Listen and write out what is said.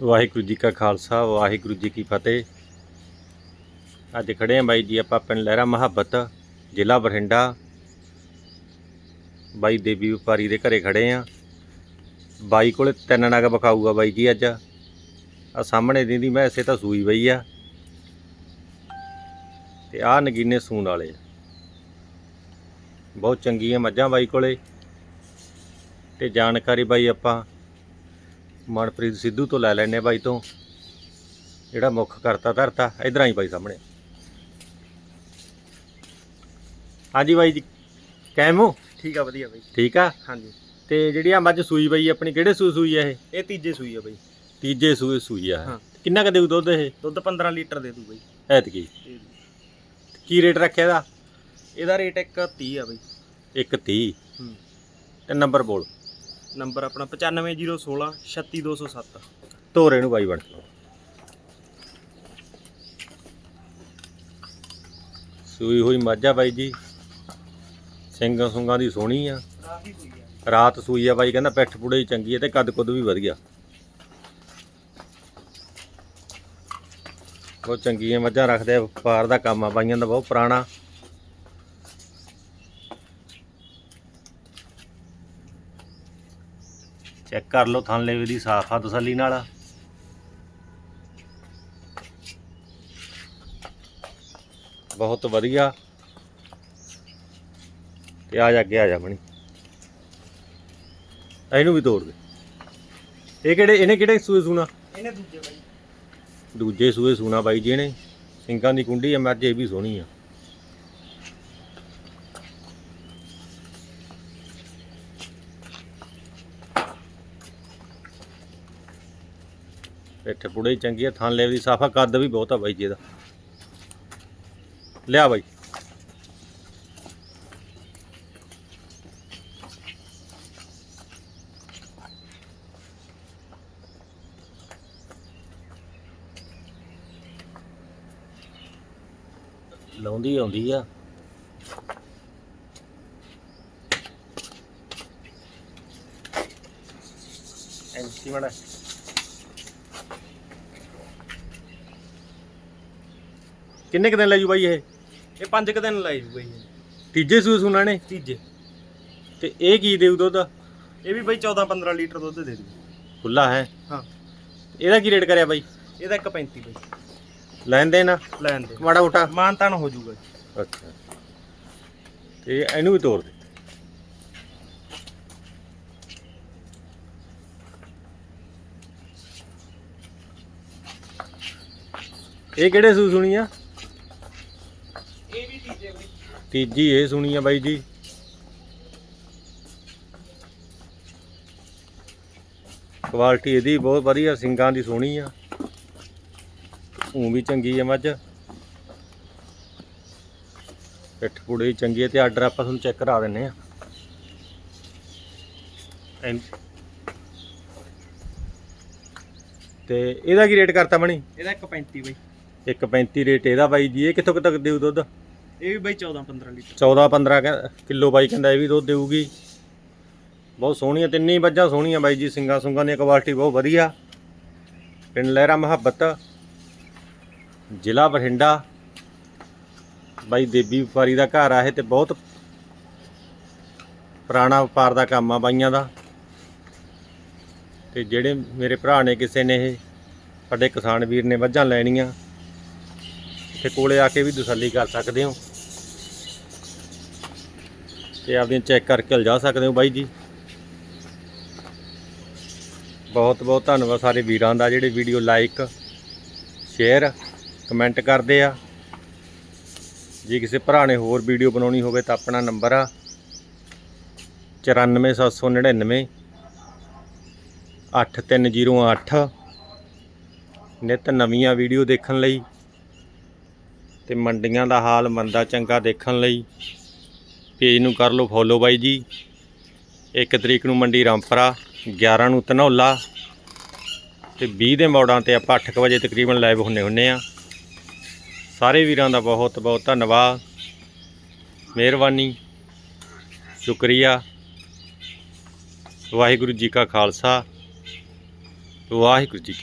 ਵਾਹਿਗੁਰੂ ਜੀ ਕਾ ਖਾਲਸਾ, ਵਾਹਿਗੁਰੂ ਜੀ ਕੀ ਫਤਿਹ। ਅੱਜ ਖੜੇ ਆਂ ਬਾਈ ਜੀ ਆਪਾਂ ਪਿੰਡ ਲਹਿਰਾ ਮੁਹੱਬਤ, ਜ਼ਿਲ੍ਹਾ ਬਠਿੰਡਾ। ਬਾਈ ਦੇਵੀ ਵਪਾਰੀ ਦੇ ਘਰੇ ਖੜੇ ਆਂ ਬਾਈ ਕੋਲੇ ਤਿੰਨ ਨਗ ਵਿਖਾਊਗਾ ਬਾਈ ਜੀ ਅੱਜ। ਆ ਸਾਹਮਣੇ ਦੀ ਦੀ ਮੈਂ ਇਸੇ ਤਾਂ ਸੂਈ ਬਈ ਆ। ਤੇ ਆਹ ਨਗੀਨੇ ਸੂਣ ਵਾਲੇ ਆ। ਬਹੁਤ ਚੰਗੀਆਂ ਮੱਝਾਂ ਬਾਈ ਕੋਲੇ। ਤੇ ਜਾਣਕਾਰੀ ਬਾਈ ਆਪਾਂ ਮਨਪ੍ਰੀਤ ਸਿੱਧੂ ਤੋਂ ਲੈ ਲੈਣੇ ਬਾਈ ਤੋਂ। ਜਿਹੜਾ ਮੁੱਖ ਕਰਤਾ ਧਰਤਾ ਇਧਰਾਂ ਹੀ ਬਾਈ ਸਾਹਮਣੇ। ਹਾਂਜੀ ਬਾਈ ਜੀ ਕੈਮ ਹੋ? ਠੀਕ ਆ ਵਧੀਆ ਬਾਈ। ਠੀਕ ਆ? ਹਾਂਜੀ। ਤੇ ਜਿਹੜੀ ਆ ਮੱਝ ਸੂਈ ਬਾਈ ਆਪਣੀ ਕਿਹੜੇ ਸੂਈ ਸੂਈ ਆ ਇਹ? ਇਹ ਤੀਜੇ ਸੂਈ ਆ ਬਾਈ। ਤੀਜੇ ਸੂਏ ਸੂਈ ਆ ਹਾਂ। ਕਿੰਨਾ ਕ ਦੇਊ ਦੁੱਧ ਇਹ? ਦੁੱਧ 15 ਲੀਟਰ ਦੇ ਦੂ ਬਾਈ। ਐਤਕੀ। ਕੀ ਰੇਟ ਰੱਖਿਆ ਇਹਦਾ? ਇਹਦਾ ਰੇਟ ਇੱਕ 30 ਆ ਬਾਈ। 130 ਹੂੰ। ਤੇ ਨੰਬਰ ਬੋਲ। ਨੰਬਰ ਆਪਣਾ 95016 36207 ਧੋਰੇ ਨੂੰ ਬਾਈ ਬਣ ਸੂਈ ਹੋਈ ਮੱਝ ਆ ਬਾਈ ਜੀ। ਸਿੰਘਾਂ ਸੁੰਗਾਂ ਦੀ ਸੋਹਣੀ ਆ। ਰਾਤ ਸੂਈ ਆ ਬਾਈ, ਕਹਿੰਦਾ ਪਿੱਠ ਪੁੜੇ ਚੰਗੀ ਆ ਤੇ ਕੱਦ ਕੁੱਦ ਵੀ ਵਧੀਆ। ਬਹੁਤ ਚੰਗੀਆਂ ਮੱਝਾਂ ਰੱਖਦੇ ਆ, ਵਪਾਰ ਦਾ ਕੰਮ ਆ ਬਾਈਆਂ ਦਾ, ਬਹੁਤ ਪੁਰਾਣਾ। ਚੈੱਕ ਕਰ ਲਓ ਥਾਂਲੇ ਵੀ ਦੀ ਸਾਫ਼ ਆ ਤਸੱਲੀ ਨਾਲ। ਬਹੁਤ ਵਧੀਆ। ਤੇ ਆ ਜਾ ਅੱਗੇ ਆ ਜਾ ਬਣੀ ਇਹਨੂੰ ਵੀ ਤੋੜ ਦੇ। ਇਹ ਕਿਹੜੇ ਇਹਨੇ ਕਿਹੜੇ ਸੂਏ ਸੂਣਾ? ਇਹਨੇ ਦੂਜੇ ਬਾਈ। ਦੂਜੇ ਸੂਏ ਸੂਣਾ ਬਾਈ ਜੀ ਨੇ ਸਿੰਘਾਂ ਦੀ ਕੁੰਡੀ ਆ ਮੱਝ ਇਹ ਵੀ ਸੋਹਣੀ ਆ। ਪਿੱਠ ਪੁੜੇ ਚੰਗੀ ਆ, ਥਾਂ ਲੈ ਦੀ ਸਾਫਾ ਕੱਦ ਵੀ ਬਹੁਤ ਆ ਬਾਈ ਜੀ ਇਹਦਾ। ਲਿਆ ਬਾਈ। ਲਾਉਂਦੀ ਆਉਂਦੀ ਆ। ਐਂਟੀ ਮੜਾ। ਕਿੰਨੇ ਕੁ ਦਿਨ ਲੈ ਜੂ ਬਾਈ ਇਹ? ਇਹ ਪੰਜ ਕੁ ਦਿਨ ਲਾਈ ਜੂ ਬਾਈ। ਤੀਜੇ ਸੂਏ ਸੁਣਾ ਨੇ? ਤੀਜੇ। ਤੇ ਇਹ ਕੀ ਦੇਊ ਦੁੱਧ? ਇਹ ਵੀ ਬਾਈ 14 15 ਲੀਟਰ ਦੁੱਧ ਦੇ ਦੂ ਖੁੱਲਾ ਹੈ। ਹਾਂ। ਇਹਦਾ ਕੀ ਰੇਟ ਕਰਿਆ ਬਾਈ? ਇਹਦਾ ਇੱਕ 35 ਬਾਈ। ਲੈਣ ਦੇ ਨਾ ਲੈਣ ਦੇ। ਮਾੜਾ ਮੋਟਾ। ਮਾਨ ਤਾਨ ਹੋ ਜੂਗਾ ਅੱਛਾ। ਤੇ ਇਹਨੂੰ ਵੀ ਤੋੜ ਦੇ। ਇਹ ਕਿਹੜੇ ਸੂ ਸੁਣੀ ਆ? ਤੀਜੀ ਇਹ ਸੁਣੀ ਆ ਬਾਈ ਜੀ। ਕੁਆਲਿਟੀ ਇਹਦੀ ਬਹੁਤ ਵਧੀਆ ਸਿੰਗਾਂ ਦੀ ਸੋਹਣੀ ਆ। ਉਹ ਵੀ ਚੰਗੀ ਆ ਮੱਝ। ਪਿੱਠ ਪੁੜੇ ਚੰਗੀ ਆ ਤੇ ਆਰਡਰ ਆਪਾਂ ਤੁਹਾਨੂੰ ਚੈੱਕ ਕਰਾ ਦਿੰਨੇ ਆ। ਤੇ ਇਹਦਾ ਕੀ ਰੇਟ ਕਰਤਾ ਬਣੀ ਇਹਦਾ ਇੱਕ 35 ਬਾਈ। 1.35 ਰੇਟ ਇਹਦਾ ਬਾਈ ਜੀ ਇਹ ਕਿੱਥੋਂ ਤੱਕ ਦੇਊ ਦੁੱਧ? ਇਹ ਵੀ ਬਾਈ 14 15 ਲੀਟਰ। 14 15 ਕਿਲੋ ਬਾਈ ਕਹਿੰਦਾ ਇਹ ਵੀ ਦੁੱਧ ਦੇਊਗੀ। ਬਹੁਤ ਸੋਹਣੀਆਂ, ਤਿੰਨੇ ਹੀ ਬੱਜਾਂ ਸੋਹਣੀਆਂ ਬਾਈ ਜੀ, ਸਿੰਗਾ ਸੁੰਗਾਂ ਦੀ ਕੁਆਲਿਟੀ ਬਹੁਤ ਵਧੀਆ। ਪਿੰਡ ਲਹਿਰਾ ਮੁਹੱਬਤ, ਜ਼ਿਲ੍ਹਾ ਬਠਿੰਡਾ। ਬਾਈ ਦੇਵੀ ਵਪਾਰੀ ਦਾ ਘਰ ਆ ਇਹ ਤੇ ਬਹੁਤ ਪੁਰਾਣਾ ਵਪਾਰ ਦਾ ਕੰਮ ਆ ਬਾਈਆਂ ਦਾ। ਤੇ ਜਿਹੜੇ ਮੇਰੇ ਭਰਾ ਨੇ ਕਿਸੇ ਨੇ ਇਹ, ਸਾਡੇ ਕਿਸਾਨ ਵੀਰ ਨੇ ਮੱਝਾਂ ਲੈਣੀਆਂ। ਇੱਥੇ ਕੋਲੇ ਆ ਕੇ ਵੀ ਤਸੱਲੀ ਕਰ ਸਕਦੇ ਹੋ। ਤੇ ਆਪਦੀਆਂ ਚੈੱਕ ਕਰਕੇ ਲਿਜਾ ਸਕਦੇ ਹੋ ਬਾਈ ਜੀ। ਬਹੁਤ ਬਹੁਤ ਧੰਨਵਾਦ ਸਾਰੇ ਵੀਰਾਂ ਦਾ ਜਿਹੜੇ ਵੀਡੀਓ ਲਾਈਕ, ਸ਼ੇਅਰ, ਕਮੈਂਟ ਕਰਦੇ ਆ। ਜੇ ਕਿਸੇ ਭਰਾ ਨੇ ਹੋਰ ਵੀਡੀਓ ਬਣਾਉਣੀ ਹੋਵੇ ਤਾਂ ਆਪਣਾ ਨੰਬਰ ਆ 94799 8308 ਨਿਤ ਨਵੀਆਂ ਵੀਡੀਓ ਦੇਖਣ ਲਈ ਤੇ ਮੰਡੀਆਂ ਦਾ ਹਾਲ ਮੰਦਾ ਚੰਗਾ ਦੇਖਣ ਲਈ ਪੇਜ ਨੂੰ ਕਰ ਲਓ ਫੋਲੋ ਬਾਈ ਜੀ। 1 ਤਰੀਕ ਨੂੰ ਮੰਡੀ ਰਾਮਪਰਾ 11 ਨੂੰ ਧਨੌਲਾ ਤੇ 20 ਦੇ ਮੋੜਾਂ ਤੇ ਆਪਾਂ 8 ਵਜੇ ਤਕਰੀਬਨ ਲਾਈਵ ਹੁੰਨੇ ਹੁੰਨੇ ਆ। ਸਾਰੇ ਵੀਰਾਂ ਦਾ ਬਹੁਤ ਬਹੁਤ ਧੰਨਵਾਦ। ਮਿਹਰਬਾਨੀ। ਸ਼ੁਕਰੀਆ। ਵਾਹਿਗੁਰੂ ਜੀ ਕਾ ਖਾਲਸਾ। ਵਾਹਿਗੁਰੂ ਜੀ